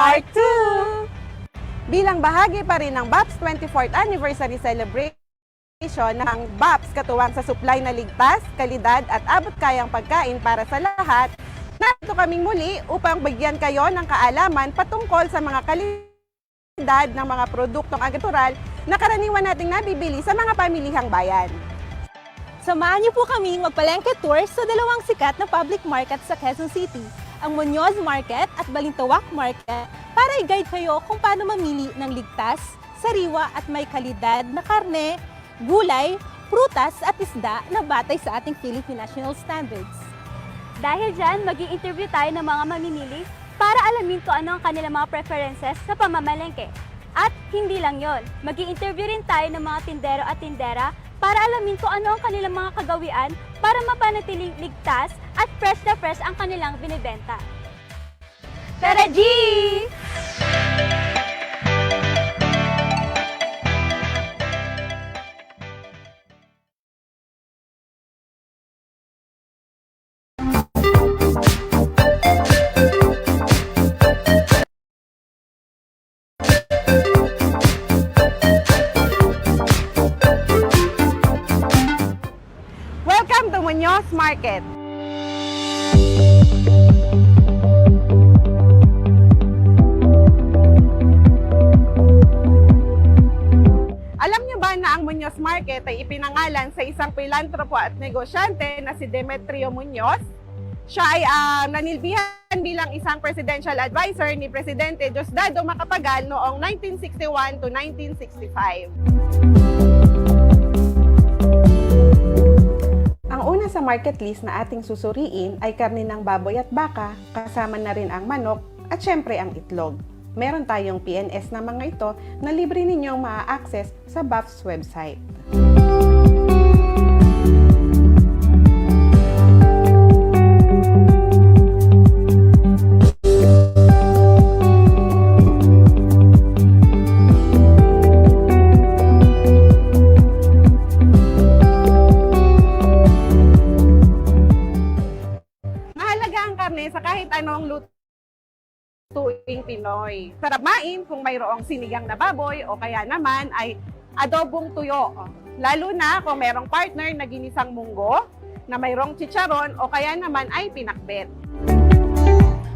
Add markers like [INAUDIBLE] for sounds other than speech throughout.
Part 2! Bilang bahagi pa rin ng Babs 24th Anniversary Celebration ng Babs katuwang sa supply na ligtas, kalidad at abot kayang pagkain para sa lahat, narito kaming muli upang bigyan kayo ng kaalaman patungkol sa mga kalidad ng mga produktong agatural na karaniwan nating nabibili sa mga pamilihang bayan. Samahan niyo po kaming magpalengke tour sa dalawang sikat na public market sa Quezon City, ang Muñoz Market at Balintawak Market, para i-guide kayo kung paano mamili ng ligtas, sariwa at may kalidad na karne, gulay, prutas at isda na batay sa ating Philippine National Standards. Dahil dyan, mag interview tayo ng mga mamimili para alamin kung ano ang kanilang mga preferences sa pamamalengke. At hindi lang yon, mag interview rin tayo ng mga tindero at tindera para alamin kung ano ang kanilang mga kagawian para mapanatiling ligtas at fresh na fresh ang kanilang binibenta. Tara, G! Ay ipinangalan sa isang pilantropo at negosyante na si Demetrio Muñoz? Siya ay ah, nanilbihan bilang isang presidential advisor ni Presidente Diosdado Macapagal noong 1961 to 1965. Ang una sa market list na ating susuriin ay karne ng baboy at baka, kasama na rin ang manok at syempre ang itlog. Meron tayong PNS na mga ito na libre ninyong maa-access sa BAF's website. Pinoy. Sarap main kung mayroong sinigang na baboy o kaya naman ay adobong tuyo. Lalo na kung merong partner na ginisang munggo, na mayroong chicharon o kaya naman ay pinakbet.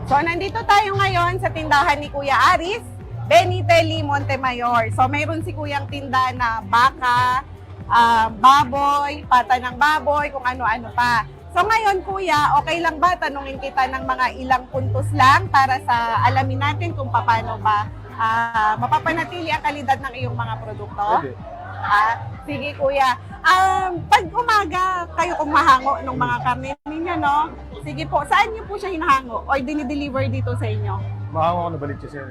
So nandito tayo ngayon sa tindahan ni Kuya Aris, Beniteli Montemayor. So mayroon si Kuyang tinda na baka, ah, baboy, pata ng baboy, kung ano-ano pa. So ngayon kuya, okay lang ba tanungin kita ng mga ilang puntos lang para sa alamin natin kung paano ba ah, mapapanatili ang kalidad ng iyong mga produkto? Pwede. Ah, sige kuya. Um, pag umaga kayo kumahango ng mga karne ninyo, no? Sige po, saan niyo po siya hinahango or dinideliver dito sa inyo? Mahawa ko na balik siya sir.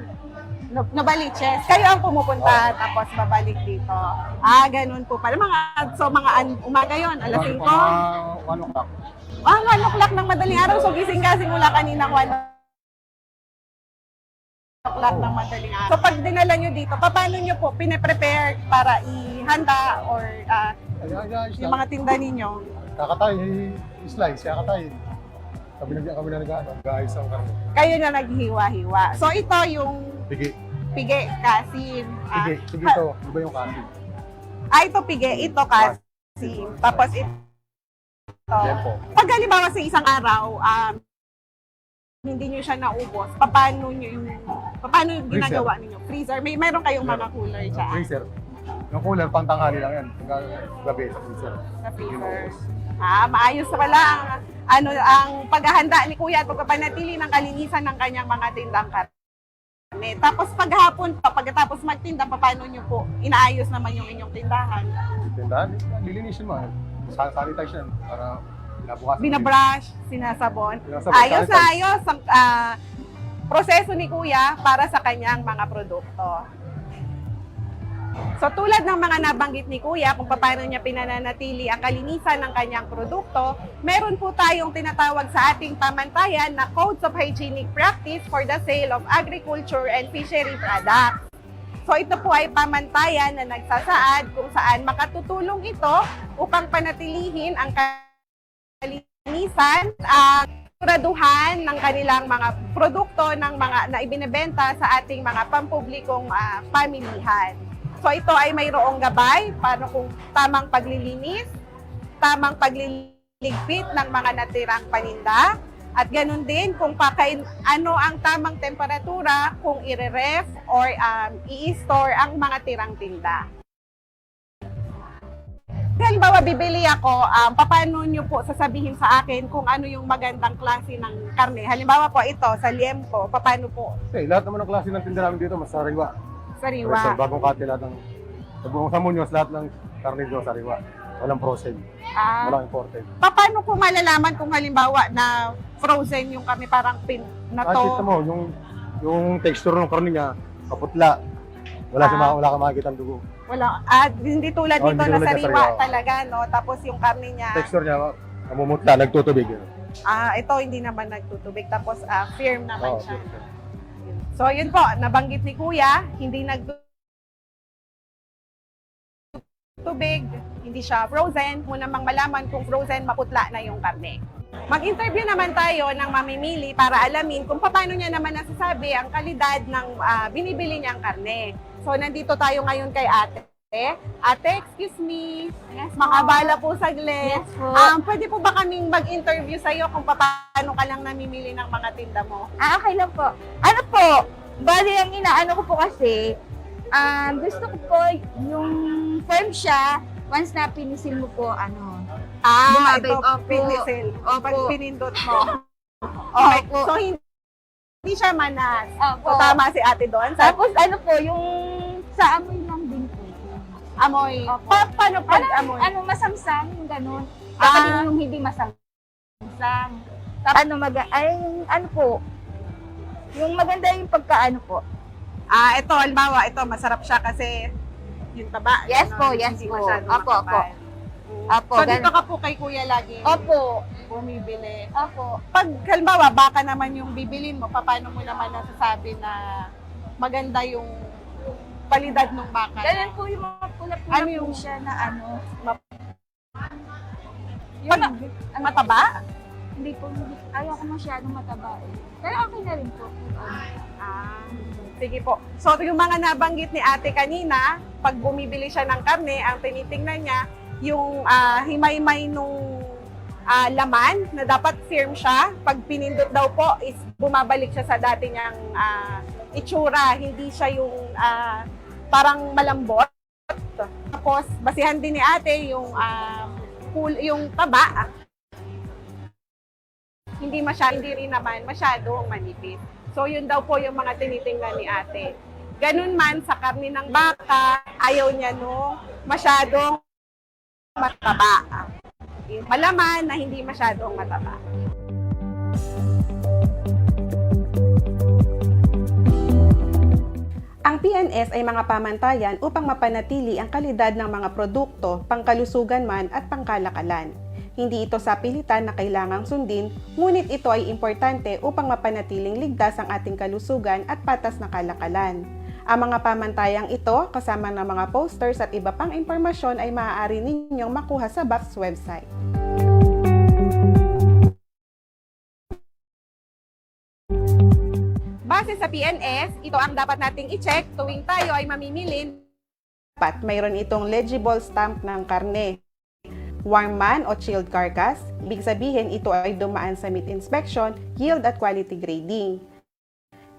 Na- Nabaliches. Kayo ang pumupunta tapos babalik dito. Ah, ganun po pala. Mga, so mga an- umaga yon alas 5? Mga one o'clock. Ah, 1 o'clock ng madaling araw. So gising-gasing mula kanina 1 o'clock ng madaling araw. So pag dinala nyo dito, paano nyo po pine-prepare para ihanda or ah, yung mga tinda ninyo? Kakatay, slice, kakatay. Kami nag kami na nag-ano, guys ang karne. Kayo na naghiwa-hiwa. So ito yung Pigi, pige, kasin. Ah, pigi ito. Iba yung kasi. ah, ito pige, ito kasin. Tapos ito. Tempo. Pag halimbawa sa isang araw, um, hindi nyo siya naubos, paano nyo yung, paano yung Freezer. ginagawa ninyo? Freezer? May, mayroon kayong mga cooler Yung dyan freezer. Yung cooler, pantanghali lang yan. Hanggang gabi sa freezer. sa freezer. Ah, maayos pala ang, ano, ang paghahanda ni Kuya at pagpapanatili ng kalinisan ng kanyang mga tindang karne. Tapos paghapon pa, pagkatapos magtinda, paano nyo po inaayos naman yung inyong tindahan? Tindahan, lilinisin mo. Sa sanitize yan. Para binabukasan. Binabrush, sinasabon. Sinasabon, Ayos na ayos ang ah, proseso ni Kuya para sa kanyang mga produkto. So tulad ng mga nabanggit ni Kuya kung paano niya pinananatili ang kalinisan ng kanyang produkto, meron po tayong tinatawag sa ating pamantayan na Codes of Hygienic Practice for the Sale of Agriculture and Fishery Products. So ito po ay pamantayan na nagsasaad kung saan makatutulong ito upang panatilihin ang kalinisan, ang siguraduhan ng kanilang mga produkto ng mga na ibinebenta sa ating mga pampublikong ah, pamilihan. So ito ay mayroong gabay para kung tamang paglilinis, tamang pagliligpit ng mga natirang paninda, at ganun din kung pakain, ano ang tamang temperatura kung ire-ref or um, i-store ang mga tirang tinda. Halimbawa, bibili ako, um, paano nyo po sasabihin sa akin kung ano yung magandang klase ng karne? Halimbawa po ito, sa liempo, paano po? Eh, lahat naman ng klase ng tinda namin dito, mas sariwa. Sariwa. Sa bagong kate, lahat ng, sa buong sa lahat ng karne dito sariwa. Walang frozen, Ah, walang imported. paano ko malalaman kung halimbawa na frozen yung kami parang pin na Kahit to? kita mo, yung, yung texture ng karne niya, kaputla. Wala, siya, Ah. wala ka makikita ang dugo. Wala. At hindi tulad Oh, nito hindi na tulad sariwa sariwa. talaga, no? Tapos yung karne niya, Texture niya, namumutla, nagtutubig. ah ito hindi naman nagtutubig. Tapos ah, firm naman Oo, siya. sure. So yun po, nabanggit ni Kuya, hindi nagtutubig, hindi siya frozen. Muna mang malaman kung frozen, maputla na yung karne. Mag-interview naman tayo ng mamimili para alamin kung paano niya naman nasasabi ang kalidad ng ah, binibili niyang karne. So nandito tayo ngayon kay ate. Ate, excuse me. Yes, Makabala po saglit. Yes po. Um, pwede po ba kaming mag-interview sa'yo kung paano ka lang namimili ng mga tinda mo? Ah, okay lang po. Ano po, bali ang inaano ko po kasi, um, gusto ko po yung firm siya, once na pinisil mo po, ano. Ah, Bumabay. ito, Opo. pinisil. Opo. Pag pinindot mo. [LAUGHS] Okay, Opo. so hindi, hindi siya manas. Opo. So tama si ate doon. Sa Tapos ano po, yung sa amoy. Amoy. Opo. Pa, paano pag Ano, amoy? ano masamsam, yung ganun. Ah. Kapag yung hindi masamsam. Tapos ano mag ay yung ano po, yung maganda yung pagkaano po. Ah, ito, halimbawa, ito, masarap siya kasi yung taba. Yes ano, po, yes hindi po. masyadong Opo, makapal. Opo, So, dito ganun. ka po kay kuya lagi Opo. bumibili. Opo. Pag, halimbawa, baka naman yung bibilin mo, paano mo naman nasasabi na maganda yung kalidad ng baka? Ganun po yung mga pula-pula Ano po yung- siya na ano. Pag, mataba? Hindi po, hindi, ayaw ko masyadong mataba eh. Pero okay na rin po. ano. Ah, sige po. So, yung mga nabanggit ni ate kanina, pag bumibili siya ng karne, ang tinitingnan niya, yung ah, himay-may nung ah, laman na dapat firm siya. Pag pinindot daw po, is bumabalik siya sa dati niyang ah, itsura. Hindi siya yung ah, parang malambot. Tapos, basihan din ni ate yung ah, cool, yung taba. Hindi masyado, hindi rin naman masyadong manipis. So, yun daw po yung mga tinitingnan ni ate. Ganun man sa karni ng baka, ayaw niya nung masyadong mataba. Malaman na hindi masyadong mataba. PNS ay mga pamantayan upang mapanatili ang kalidad ng mga produkto, pangkalusugan man at pangkalakalan. Hindi ito sa pilitan na kailangang sundin, ngunit ito ay importante upang mapanatiling ligtas ang ating kalusugan at patas na kalakalan. Ang mga pamantayang ito, kasama ng mga posters at iba pang impormasyon ay maaari ninyong makuha sa BAFS website. Base sa PNS, ito ang dapat nating i-check tuwing tayo ay mamimili. Dapat mayroon itong legible stamp ng karne. Warm man o chilled carcass, ibig sabihin ito ay dumaan sa meat inspection, yield at quality grading.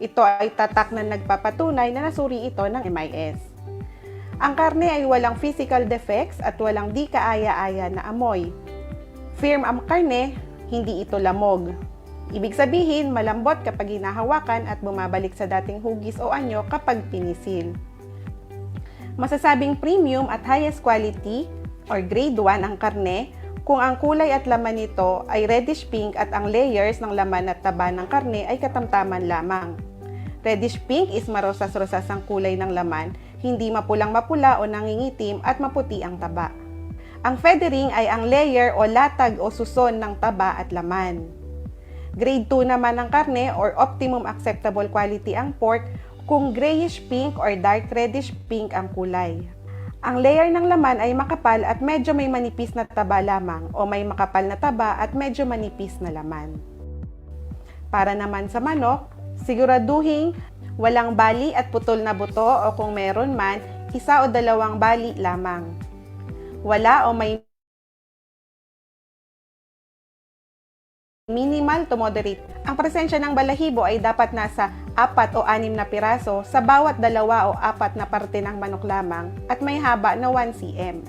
Ito ay tatak na nagpapatunay na nasuri ito ng MIS. Ang karne ay walang physical defects at walang di kaaya-aya na amoy. Firm ang karne, hindi ito lamog. Ibig sabihin, malambot kapag hinahawakan at bumabalik sa dating hugis o anyo kapag pinisil. Masasabing premium at highest quality or grade 1 ang karne kung ang kulay at laman nito ay reddish pink at ang layers ng laman at taba ng karne ay katamtaman lamang. Reddish pink is marosas-rosas ang kulay ng laman, hindi mapulang mapula o nangingitim at maputi ang taba. Ang feathering ay ang layer o latag o suson ng taba at laman. Grade 2 naman ang karne or optimum acceptable quality ang pork kung grayish pink or dark reddish pink ang kulay. Ang layer ng laman ay makapal at medyo may manipis na taba lamang o may makapal na taba at medyo manipis na laman. Para naman sa manok, siguraduhin walang bali at putol na buto o kung meron man, isa o dalawang bali lamang. Wala o may minimal to moderate. Ang presensya ng balahibo ay dapat nasa apat o anim na piraso sa bawat dalawa o apat na parte ng manok lamang at may haba na 1 cm.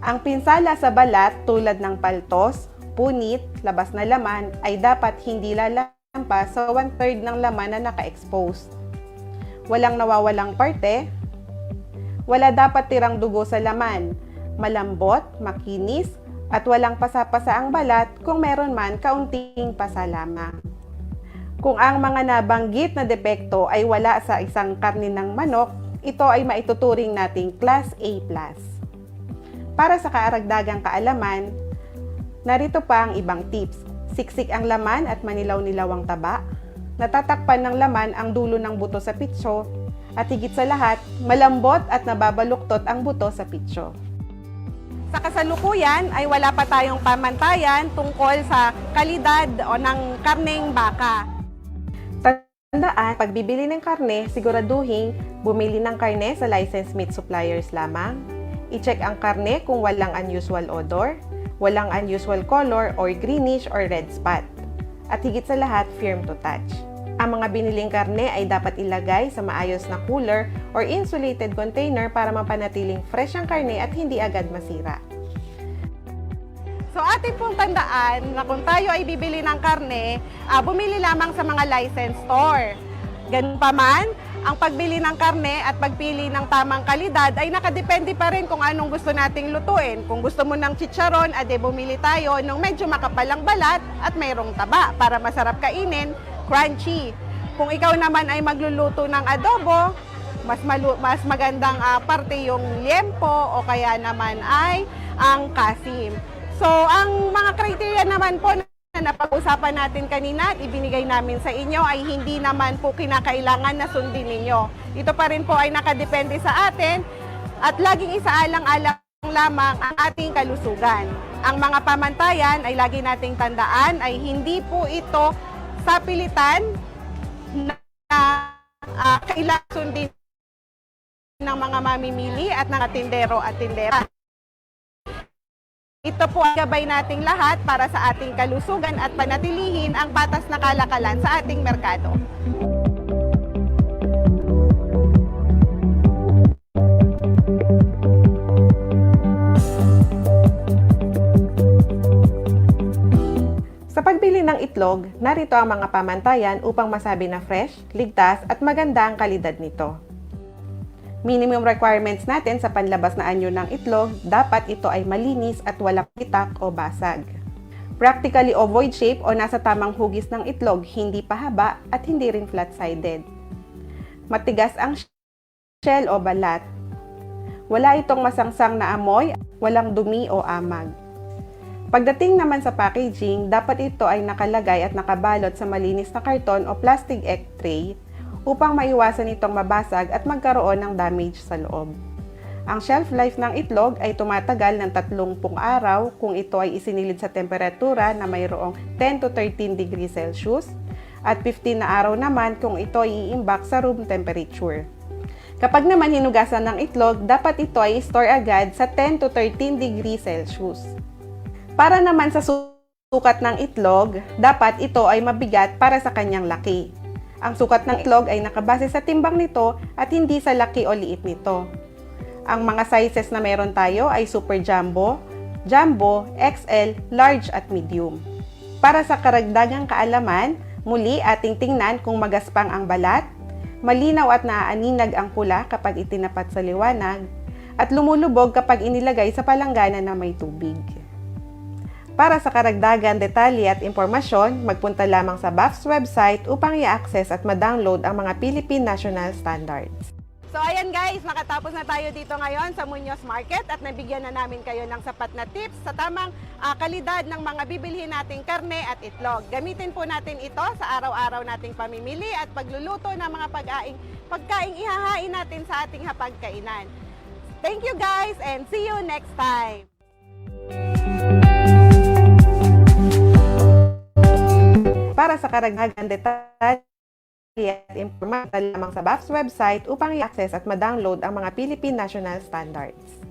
Ang pinsala sa balat tulad ng paltos, punit, labas na laman ay dapat hindi lalampas sa one-third ng laman na naka-expose. Walang nawawalang parte, wala dapat tirang dugo sa laman, malambot, makinis, at walang pasa-pasa ang balat kung meron man kaunting pasa lamang. Kung ang mga nabanggit na depekto ay wala sa isang karni ng manok, ito ay maituturing nating Class A+. Para sa kaaragdagang kaalaman, narito pa ang ibang tips. Siksik ang laman at manilaw-nilaw ang taba. Natatakpan ng laman ang dulo ng buto sa pitso. At higit sa lahat, malambot at nababaluktot ang buto sa pitso. Sa kasalukuyan ay wala pa tayong pamantayan tungkol sa kalidad o ng karneng baka. Tandaan, pagbibili ng karne, siguraduhin bumili ng karne sa licensed meat suppliers lamang. I-check ang karne kung walang unusual odor, walang unusual color or greenish or red spot. At higit sa lahat, firm to touch. Ang mga biniling karne ay dapat ilagay sa maayos na cooler or insulated container para mapanatiling fresh ang karne at hindi agad masira. So atin pong tandaan na kung tayo ay bibili ng karne, ah, bumili lamang sa mga licensed store. Ganun pa man, ang pagbili ng karne at pagpili ng tamang kalidad ay nakadepende pa rin kung anong gusto nating lutuin. Kung gusto mo ng chicharon, ade bumili tayo ng medyo makapalang balat at mayroong taba para masarap kainin, crunchy. Kung ikaw naman ay magluluto ng adobo, mas malu- mas magandang ah, parte yung liempo o kaya naman ay ang kasim. So, ang mga criteria naman po na napag-usapan natin kanina at ibinigay namin sa inyo ay hindi naman po kinakailangan na sundin ninyo. Ito pa rin po ay nakadepende sa atin at laging isaalang-alang lamang ang ating kalusugan. Ang mga pamantayan ay lagi nating tandaan ay hindi po ito sa pilitan na uh, kailangan sundin ng mga mamimili at ng tindero at tindera. Ito po ang gabay nating lahat para sa ating kalusugan at panatilihin ang patas na kalakalan sa ating merkado. Sa pagbili ng itlog, narito ang mga pamantayan upang masabi na fresh, ligtas at maganda ang kalidad nito. Minimum requirements natin sa panlabas na anyo ng itlog, dapat ito ay malinis at walang pitak o basag. Practically ovoid shape o nasa tamang hugis ng itlog, hindi pahaba at hindi rin flat-sided. Matigas ang shell o balat. Wala itong masangsang na amoy, walang dumi o amag. Pagdating naman sa packaging, dapat ito ay nakalagay at nakabalot sa malinis na karton o plastic egg tray upang maiwasan itong mabasag at magkaroon ng damage sa loob. Ang shelf life ng itlog ay tumatagal ng 30 araw kung ito ay isinilid sa temperatura na mayroong 10 to 13 degrees Celsius at 15 na araw naman kung ito ay iimbak sa room temperature. Kapag naman hinugasan ng itlog, dapat ito ay store agad sa 10 to 13 degrees Celsius. Para naman sa sukat ng itlog, dapat ito ay mabigat para sa kanyang laki. Ang sukat ng itlog ay nakabase sa timbang nito at hindi sa laki o liit nito. Ang mga sizes na meron tayo ay Super Jumbo, Jumbo, XL, Large at Medium. Para sa karagdagang kaalaman, muli ating tingnan kung magaspang ang balat, malinaw at naaaninag ang pula kapag itinapat sa liwanag, at lumulubog kapag inilagay sa palanggana na may tubig. Para sa karagdagan, detalye at impormasyon, magpunta lamang sa BAF's website upang i-access at ma-download ang mga Philippine National Standards. So ayan guys, nakatapos na tayo dito ngayon sa Muñoz Market at nabigyan na namin kayo ng sapat na tips sa tamang ah, kalidad ng mga bibilhin nating karne at itlog. Gamitin po natin ito sa araw-araw nating pamimili at pagluluto ng mga pag-aing, pagkaing ihahain natin sa ating hapagkainan. Thank you guys and see you next time! Para sa karagdagang detalye at impormasyon lamang sa BAFS website upang i-access at ma-download ang mga Philippine National Standards.